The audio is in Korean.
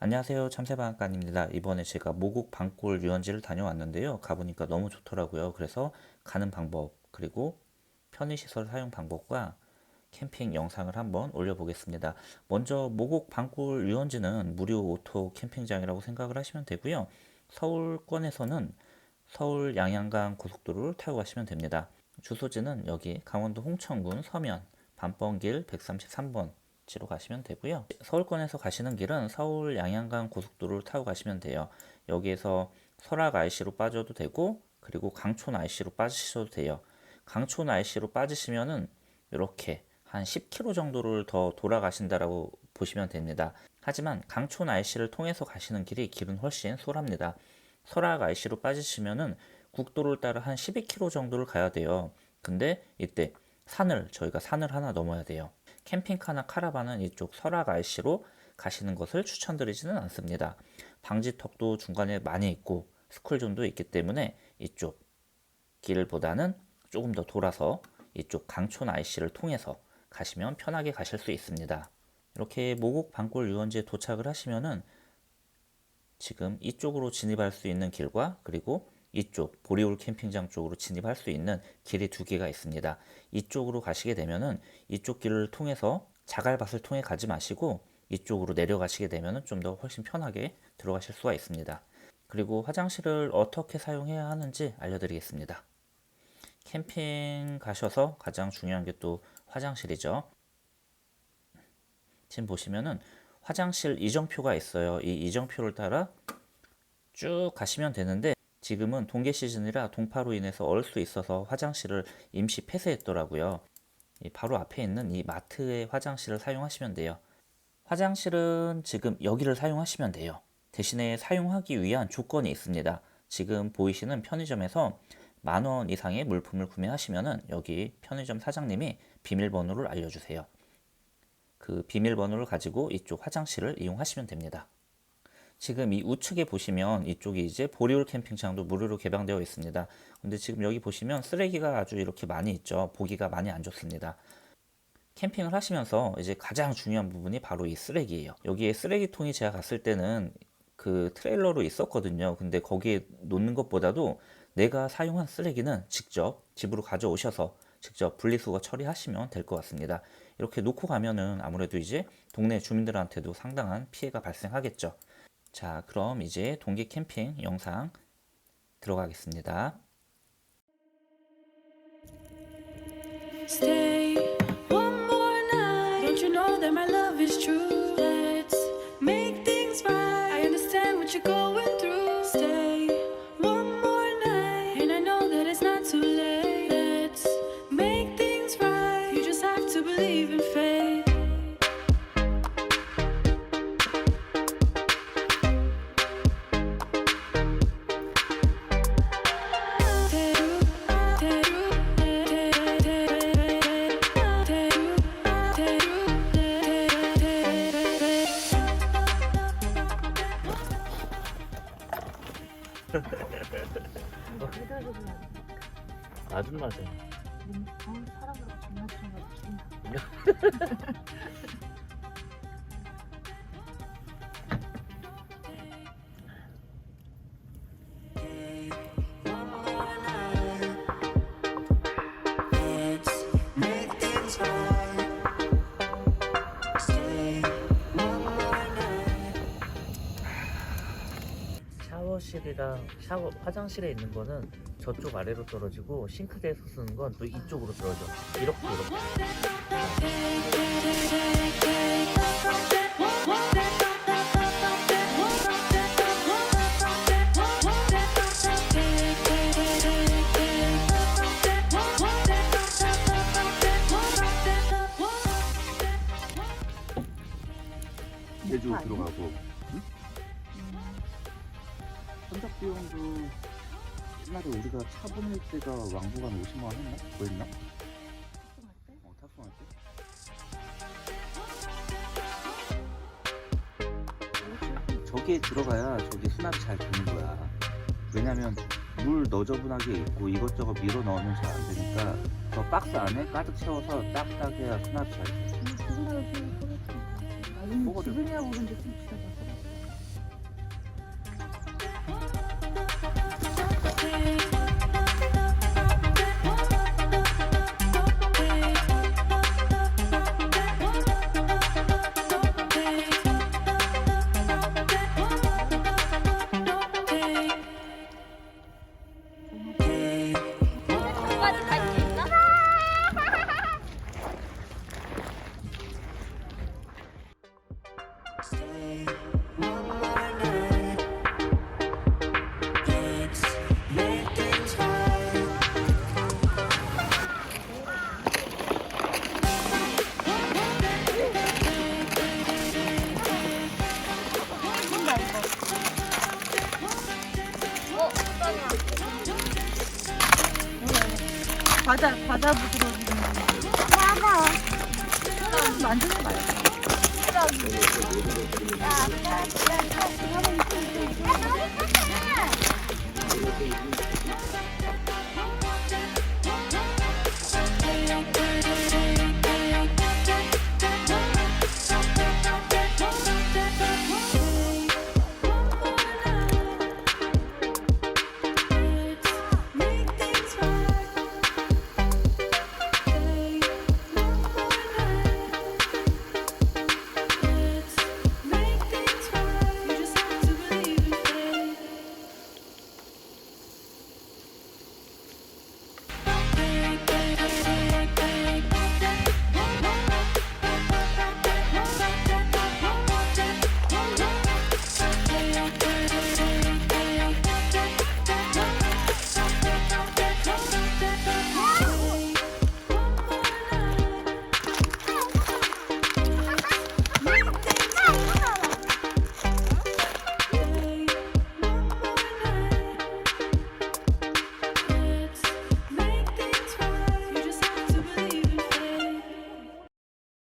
안녕하세요. 참새방앗간입니다. 이번에 제가 모국 방골 유원지를 다녀왔는데요. 가보니까 너무 좋더라고요. 그래서 가는 방법, 그리고 편의시설 사용 방법과 캠핑 영상을 한번 올려보겠습니다. 먼저 모국 방골 유원지는 무료 오토 캠핑장이라고 생각을 하시면 되고요. 서울권에서는 서울 양양간 고속도로를 타고 가시면 됩니다. 주소지는 여기 강원도 홍천군 서면 밤번길 133번 지로 가시면 되고요. 서울권에서 가시는 길은 서울 양양간 고속도로를 타고 가시면 돼요. 여기에서 설악 IC로 빠져도 되고 그리고 강촌 IC로 빠지셔도 돼요. 강촌 IC로 빠지시면은 이렇게 한 10km 정도를 더 돌아가신다라고 보시면 됩니다. 하지만 강촌 IC를 통해서 가시는 길이 길은 훨씬 쏠합니다. 설악 IC로 빠지시면은 국도를 따라 한 12km 정도를 가야 돼요. 근데 이때 산을 저희가 산을 하나 넘어야 돼요. 캠핑카나 카라반은 이쪽 설악 IC로 가시는 것을 추천드리지는 않습니다. 방지턱도 중간에 많이 있고 스쿨존도 있기 때문에 이쪽 길보다는 조금 더 돌아서 이쪽 강촌 IC를 통해서 가시면 편하게 가실 수 있습니다. 이렇게 모곡 방골 유원지에 도착을 하시면은 지금 이쪽으로 진입할 수 있는 길과 그리고 이쪽 보리올 캠핑장 쪽으로 진입할 수 있는 길이 두 개가 있습니다. 이쪽으로 가시게 되면은 이쪽 길을 통해서 자갈밭을 통해 가지 마시고 이쪽으로 내려가시게 되면은 좀 더 훨씬 편하게 들어가실 수가 있습니다. 그리고 화장실을 어떻게 사용해야 하는지 알려드리겠습니다. 캠핑 가셔서 가장 중요한 게 또 화장실이죠. 지금 보시면은 화장실 이정표가 있어요. 이 이정표를 따라 쭉 가시면 되는데 지금은 동계 시즌이라 동파로 인해서 얼 수 있어서 화장실을 임시 폐쇄했더라고요. 이 바로 앞에 있는 이 마트의 화장실을 사용하시면 돼요. 화장실은 지금 여기를 사용하시면 돼요. 대신에 사용하기 위한 조건이 있습니다. 지금 보이시는 편의점에서 만 원 이상의 물품을 구매하시면은 여기 편의점 사장님이 비밀번호를 알려주세요. 그 비밀번호를 가지고 이쪽 화장실을 이용하시면 됩니다. 지금 이 우측에 보시면 이쪽이 이제 보리올 캠핑장도 무료로 개방되어 있습니다. 근데 지금 여기 보시면 쓰레기가 아주 이렇게 많이 있죠. 보기가 많이 안 좋습니다. 캠핑을 하시면서 이제 가장 중요한 부분이 바로 이 쓰레기예요. 여기에 쓰레기통이 제가 갔을 때는 그 트레일러로 있었거든요. 근데 거기에 놓는 것보다도 내가 사용한 쓰레기는 직접 집으로 가져오셔서 직접 분리수거 처리하시면 될 것 같습니다. 이렇게 놓고 가면은 아무래도 이제 동네 주민들한테도 상당한 피해가 발생하겠죠. 자, 그럼 이제 동계 캠핑 영상 들어가겠습니다. Stay one more night. Don't you know that my love is true? Let's make things right. I understand what you're going 아줌마세요. 사람으로 장난치는 기분 나쁘 샤워실이랑 샤워 화장실에 있는 거는 저쪽 아래로 떨어지고 싱크대에서 쓰는 건 또 이쪽으로 떨어져. 이렇게 이렇게. 제주? 들어가고 응? 선착 비용도 옛날에 우리가 차 보낼 때가 왕복 한 50만 원 했나? 더 했나? 어, 탑승할 때? 저기에 들어가야 저기 수납이 잘 되는 거야 왜냐면 물 너저분하게 있고 이것저것 밀어 넣으면 잘 안 되니까 저 박스 안에 가득 채워서 딱딱 해야 수납이 잘 돼. 기분하고 좀 소개팅. 뭐가 기분이라고 그런데 좀 과자 과자 부스러기. 과자. 만지는 말고.